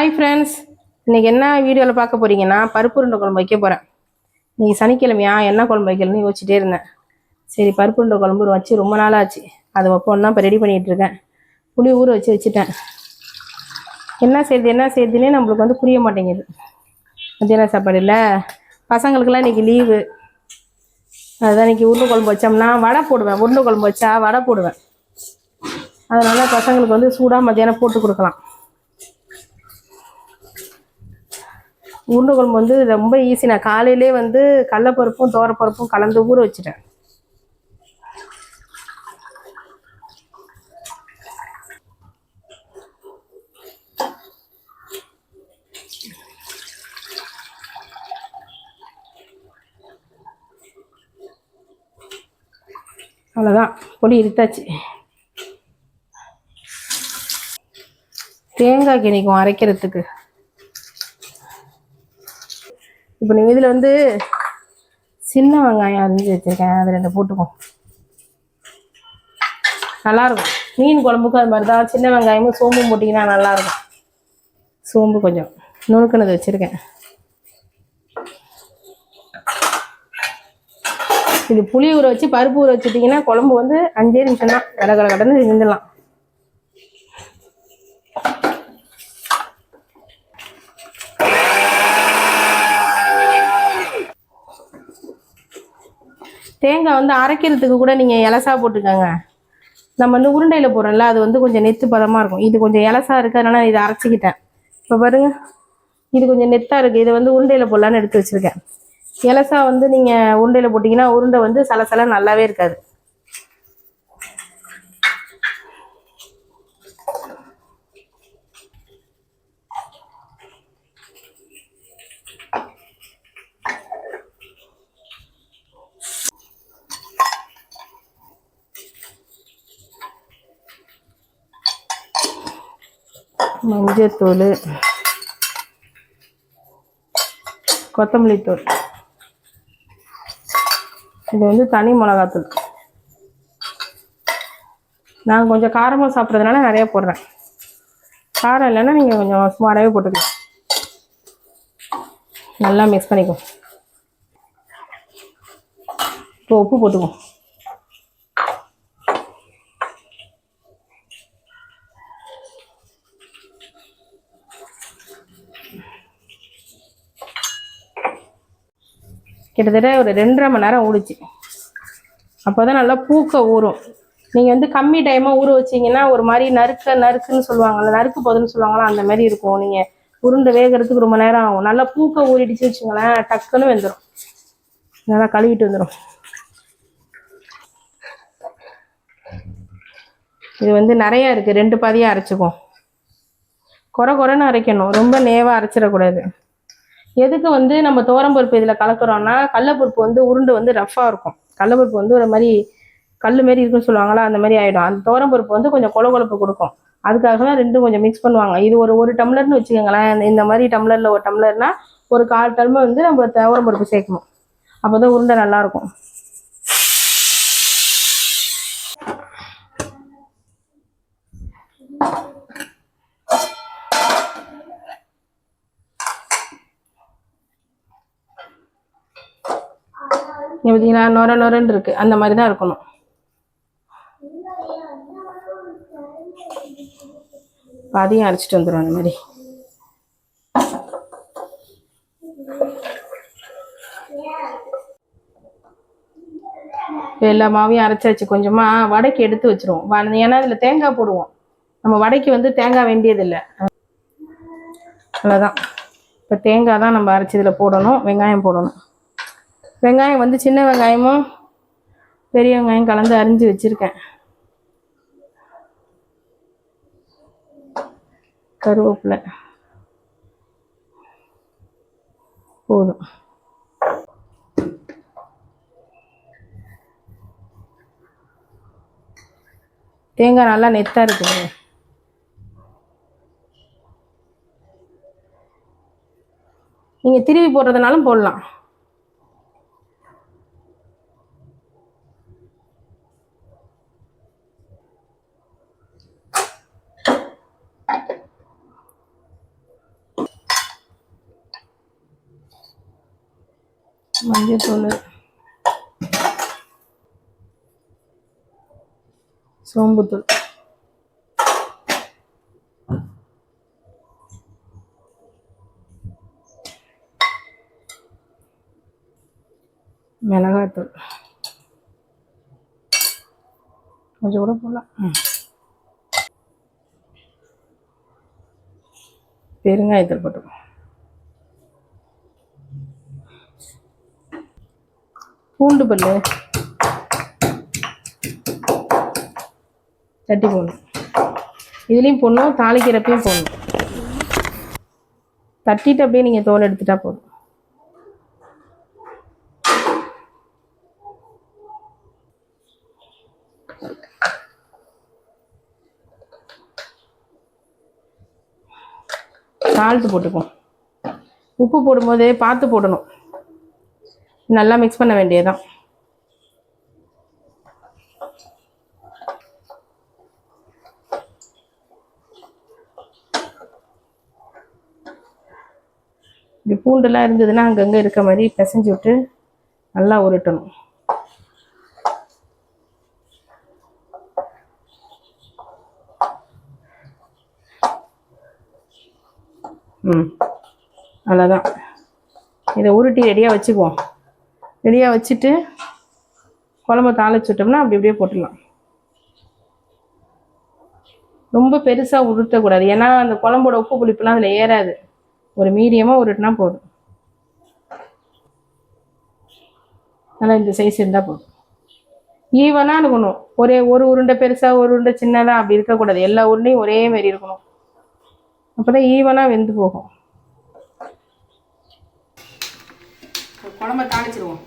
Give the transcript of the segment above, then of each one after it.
Hi friends இன்னைக்கு என்ன வீடியோவில் பார்க்க போகிறீங்கன்னா பருப்பு உருண்டை குழம்பு வைக்க போகிறேன் இன்றைக்கி சனிக்கிழமையா? என்ன குழம்பு வைக்கலன்னு யோசிச்சுட்டே இருந்தேன். சரி பருப்பு உருண்டை குழம்பு வச்சு ரொம்ப நாள் ஆச்சு அது வைப்போம் தான் இப்போ ரெடி பண்ணிகிட்டு இருக்கேன். புளி ஊற வச்சு வச்சுட்டேன். என்ன செய்யுது என்ன செய்யுதுன்னே நம்மளுக்கு வந்து புரிய மாட்டேங்குது. மத்தியான சாப்பாடு இல்லை. பசங்களுக்கெல்லாம் இன்றைக்கி லீவு அதுதான் இன்னைக்கு உருண்டை குழம்பு வச்சோம்னா வடை போடுவேன். உருண்டை குழம்பு வச்சா வடை போடுவேன். அதனால் பசங்களுக்கு வந்து சூடாக மத்தியானம் போட்டு கொடுக்கலாம். உருண்டை குழம்பு வந்து ரொம்ப ஈஸி நான் காலையிலே வந்து கடலப்பருப்பும் தோரப்பருப்பும் கலந்து ஊற வச்சுட்டேன். அவ்வளோதான் பொடி இருத்தாச்சு தேங்காய் கிணிக்கும் அரைக்கிறதுக்கு. இப்போ நீங்கள் இதில் வந்து சின்ன வெங்காயம் அரிஞ்சு வச்சுருக்கேன். அது ரெண்டு போட்டுக்கும் நல்லாயிருக்கும். மீன் குழம்புக்கும் அது மாதிரி தான். சின்ன வெங்காயமும் சோம்பும் போட்டிங்கன்னா நல்லாயிருக்கும். சோம்பு கொஞ்சம் நுணுக்கினது வச்சுருக்கேன். இது புளி ஊற வச்சு பருப்பு ஊற வச்சுட்டிங்கன்னா குழம்பு வந்து அஞ்சே நிமிஷம் தான் கட கடை கடன்னு செஞ்சிடலாம். தேங்காய் வந்து அரைக்கிறதுக்கு கூட நீங்கள் இலசா போட்டுக்கோங்க. நம்ம வந்து உருண்டையில் போடுறோம்ல அது வந்து கொஞ்சம் நெத்து பதமாக இருக்கும். இது கொஞ்சம் இலசா இருக்கு அதனால இதை அரைச்சிக்கிட்டேன். இப்போ பாருங்கள் இது கொஞ்சம் நெத்தாக இருக்குது இதை வந்து உருண்டையில் போடலான்னு எடுத்து வச்சுருக்கேன். இலசா வந்து நீங்கள் உருண்டையில் போட்டிங்கன்னா உருண்டை வந்து சலசல நல்லாவே இருக்காது. மஞ்சத்தூள் கொத்தமல்லி தூள். இது வந்து தனி மிளகாத்தூள். நான் கொஞ்சம் காரமாக சாப்பிட்றதுனால நிறைய போடுறேன். காரம் இல்லைன்னா நீங்கள் கொஞ்சம் சுமாராகவே போட்டுக்கலாம். நல்லா மிக்ஸ் பண்ணிக்கோ. இப்போ உப்பு போட்டுக்குவோம் கிட்டத்தட்ட ஒரு ரெண்டரை மணி நேரம் ஊடிச்சு அப்போ தான் நல்லா பூக்க ஊறும். நீங்கள் வந்து கம்மி டைமாக ஊற வச்சிங்கன்னா ஒரு மாதிரி நறுக்க நறுக்குன்னு சொல்லுவாங்கல்ல நறுக்கு போதுன்னு சொல்லுவாங்களா அந்த மாதிரி இருக்கும். நீங்கள் உருண்டை வேகிறதுக்கு ரொம்ப நேரம் ஆகும். நல்லா பூக்க ஊறிடுச்சு வச்சுங்களேன் டக்குன்னு வெந்துடும் நல்லா கழுவிட்டு வந்துடும் இது வந்து நிறையா இருக்குது ரெண்டு பாதியாக அரைச்சிக்கும் குறை குறைன்னு அரைக்கணும். ரொம்ப நேவாக அரைச்சிடக்கூடாது. எதுக்கு வந்து நம்ம தோரம்பருப்பு இதில் கலக்குறோம்னா கடலப்பருப்பு வந்து உருண்டை வந்து ரஃப்பாக இருக்கும். கடலப்பருப்பு வந்து ஒரு மாதிரி கல் மாரி இருக்குன்னு சொல்லுவாங்களா அந்த மாதிரி ஆகிடும் அந்த தோரம்பருப்பு வந்து கொஞ்சம் கொல கொழப்பு கொடுக்கும். அதுக்காக தான் ரெண்டும் கொஞ்சம் மிக்ஸ் பண்ணுவாங்க. இது ஒரு ஒரு டம்ளர்னு வச்சுக்கோங்களேன். இந்த- மாதிரி டம்ளரில் ஒரு டம்ளர்னா ஒரு கால் டம்ளர் வந்து நம்ம துவரம்பருப்பு சேர்க்கணும். அப்போ தான் உருண்டை நல்லாயிருக்கும் இங்கே பார்த்தீங்கன்னா நொர நொரன்னு இருக்குது அந்த மாதிரி தான் இருக்கணும். பாதியும் அரைச்சிட்டு வந்துடும் அந்த மாதிரி. இப்போ எல்லா மாவையும் அரைச்சாச்சு. கொஞ்சமாக வடைக்கு எடுத்து வச்சுருவோம். ஏன்னா இதில் தேங்காய் போடுவோம். நம்ம வடைக்கு வந்து தேங்காய் வேண்டியதில்லை. அவ்வளோதான் இப்போ தேங்காய் தான் நம்ம அரைச்சி இதில் போடணும். வெங்காயம் போடணும். வெங்காயம் வந்து சின்ன வெங்காயமும் பெரிய வெங்காயம் கலந்து அரிஞ்சு வச்சிருக்கேன். கருவேப்பிலை. போதும். தேங்காய் நல்லா நெத்தா இருக்குது நீங்கள் திருவி போடுறதுனாலும் போடலாம். மஞ்சத்தூள் சோம்புத்தூள் மிளகாத்தூள் கொஞ்சம் கூட போடலாம். பெருங்காயத்தூள் போட்டுக்கோ. பூண்டு பல்லு. தட்டி போடணும். இதுலேயும் போடணும் தாளிக்கிறப்பையும் போடணும். தட்டிட்டு அப்படியே நீங்கள் தோல் எடுத்துட்டா போதும். சால்ட்டு போட்டுக்குவோம் உப்பு போடும்போதே பார்த்து போடணும். நல்லா மிக்ஸ் பண்ண வேண்டியதுதான். இப்படி பூண்டெல்லாம் இருந்ததுன்னா அங்கங்கே இருக்க மாதிரி பிசைஞ்சு விட்டு நல்லா உருட்டணும். ம். அவ்வளோதான் இதை உருட்டி ரெடியாக வச்சுக்குவோம். ரெடியாக வச்சுட்டு குழம்ப தாளிச்சு விட்டோம்னா அப்படி அப்படியே போட்டுடலாம். ரொம்ப பெருசாக உருட்டக்கூடாது. ஏன்னா அந்த குழம்போட உப்பு புளிப்புலாம் அதில் ஏறாது. ஒரு மீடியமாக உருட்டினா போதும். நல்லா இந்த சைஸ் இருந்தால் போதும். ஈவனாக இருக்கணும். ஒரே ஒரு உருண்டை பெருசாக ஒரு உருண்டை சின்னதாக அப்படி இருக்கக்கூடாது. எல்லா உருண்டையும் ஒரே மாதிரி இருக்கணும். அப்போ தான் ஈவனாக வெந்து போகும். குழம்ப தாளிச்சிருவோம்.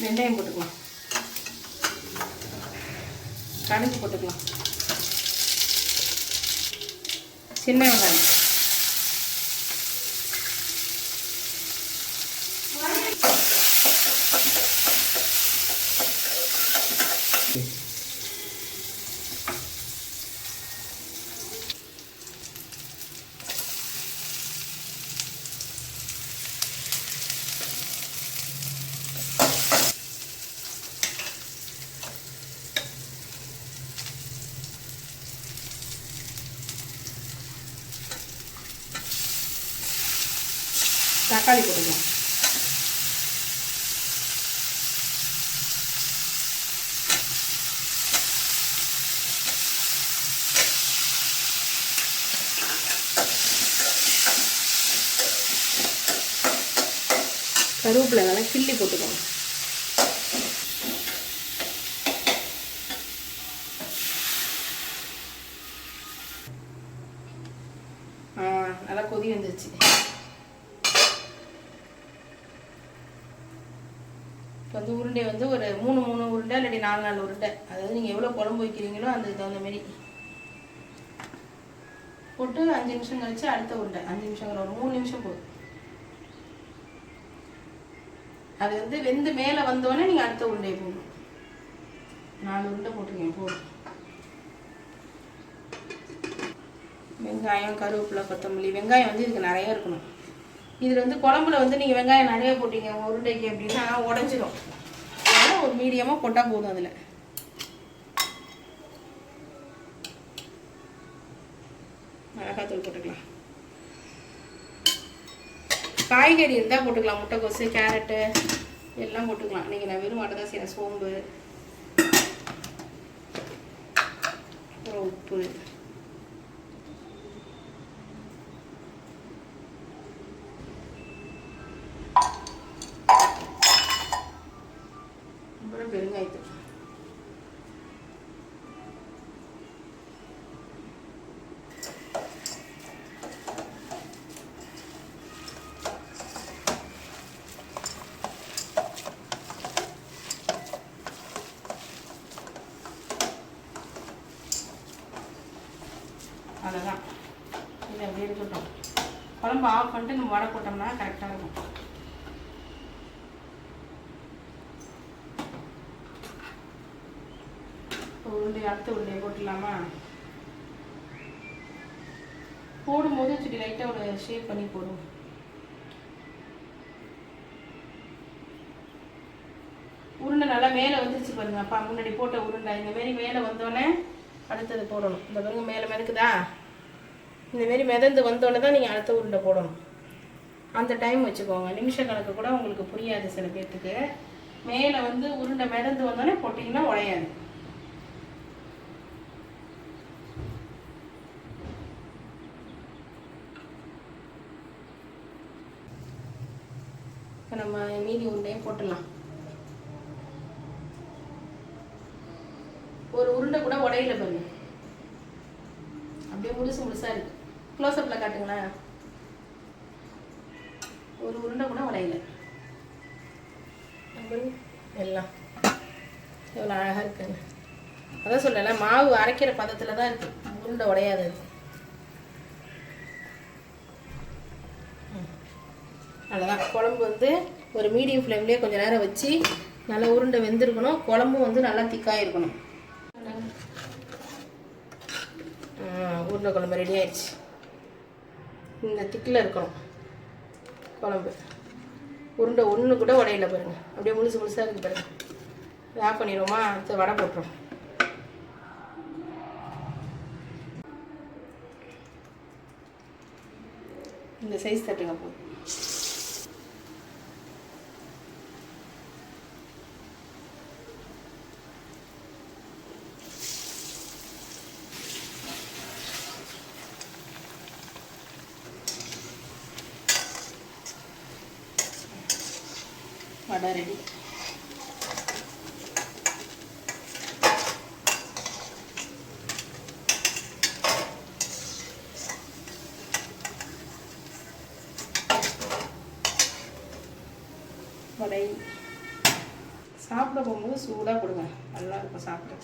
வெண்டையும் போட்டுக்கலாம். கடுகு போட்டுக்கலாம். சின்ன வெங்காயம். தக்காளி போட்டுக்கலாம் கருவேப்பிலை நல்லா கிள்ளி போட்டுக்கோங்க நல்லா கொதி வந்துருச்சு இப்போ வந்து உருண்டை வந்து ஒரு மூணு மூணு உருண்டை இல்லாட்டி நாலு நாலு உருண்டை. அதாவது நீங்கள் எவ்வளோ குழம்பு வைக்கிறீங்களோ அதுக்கு தகுந்த மாதிரி போட்டு அஞ்சு நிமிஷம் கழிச்சு அடுத்த உருண்டை. அஞ்சு நிமிஷம் ஒரு மூணு நிமிஷம் போதும். அது வந்து வெந்து மேலே வந்தோடனே நீங்கள் அடுத்த உருண்டையை போடணும். நாலு உருண்டை போட்டுருக்கீங்க போதும் வெங்காயம் கருவேப்பிலை கொத்தமல்லி. வெங்காயம் வந்து இதுக்கு நிறைய இருக்கணும். இதில் வந்து குழம்புல வந்து நீங்கள் வெங்காயம் நிறைய போட்டீங்க உருண்டைக்கு அப்படின்னா உடஞ்சிரும். மீடியமாக போட்டால் போதும் அதில். மிளகாத்தூள் போட்டுக்கலாம். காய்கறி இருந்தால் போட்டுக்கலாம். முட்டைக்கோசு கேரட்டு எல்லாம் போட்டுக்கலாம். நீங்கள் நான் வெறும் மட்டும் தான் செய்கிறேன் சோம்பு. அப்புறம் உப்பு அப்புறம் பெருங்காயத்தூள் அவ்வளோதான் இது அப்படியே இருக்கட்டும். குழம்பு ஆஃப் பண்ணிட்டு நம்ம வடை போட்டோம்னா கரெக்டாக இருக்கும். இப்போ உருண்டை அடுத்த உருண்டையை போட்டுடலாமா? போடும்போது சுடி லைட்டாக ஒரு ஷேப் பண்ணி போடுவோம். உருண்டை நல்லா மேலே வந்துருச்சு பாருங்க. அப்பா முன்னாடி போட்ட உருண்டை. இந்த மாரி மேலே வந்தோடனே அடுத்தது போடணும். இந்த பாருங்க மேலே மிதக்குதா? இந்தமாரி மிதந்து வந்தோடனே தான் நீங்கள் அடுத்த உருண்டை போடணும். அந்த டைம் வச்சுக்கோங்க. நிமிஷ கணக்கு கூட உங்களுக்கு புரியாது சில பேர்த்துக்கு. மேலே வந்து உருண்டை மிதந்து வந்தோடனே போட்டிங்கன்னா உடையாது. இப்போ நம்ம மீதி உருண்டையும் போட்டுடலாம் ஒரு உருண்டை கூட உடையில பாருங்க அப்படியே முழுசு முழுசா இருக்கு க்ளோஸ்அப்பில் காட்டுங்களேன். ஒரு உருண்டை கூட உடையல எல்லாம். எவ்வளோ அழகாக இருக்குங்க. அதான் சொல்லல மாவு அரைக்கிற பதத்தில் தான் இருக்கு. உருண்டை உடையாது அவ்வளோதான் குழம்பு வந்து ஒரு மீடியம் ஃப்ளேம்லேயே கொஞ்சம் நேரம் வச்சு நல்லா உருண்டை வெந்திருக்கணும். குழம்பும் வந்து நல்லா திக்காக இருக்கணும். உருண்டை குழம்பு ரெடி ஆயிடுச்சு. இந்த திக்கில் இருக்கணும். குழம்பு. உருண்டை ஒன்று கூட உடையில பாருங்கள் அப்படியே முழுசு முழுசாக இருக்குது பாருங்கள் வேக் பண்ணிடுவோமா? அடுத்து வடை போட்டுரும். இந்த சைஸ் தட்டுங்க போதும். வடை ரெடி வடை. சாப்பிட போகும்போது சூடாக கொடுங்க. நல்லா இருக்கும் சாப்பிட.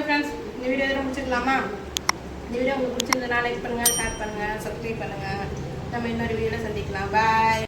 ஓகே ஃப்ரெண்ட்ஸ் இந்த வீடியோ எதுவும் முடிச்சுக்கலாமா இந்த வீடியோ உங்களுக்கு பிடிச்சிருந்ததுனா லைக் பண்ணுங்கள் ஷேர் பண்ணுங்கள் சப்ஸ்கிரைப் பண்ணுங்கள் நம்ம இன்னொரு வீடியோவில் சந்திக்கலாம். பாய்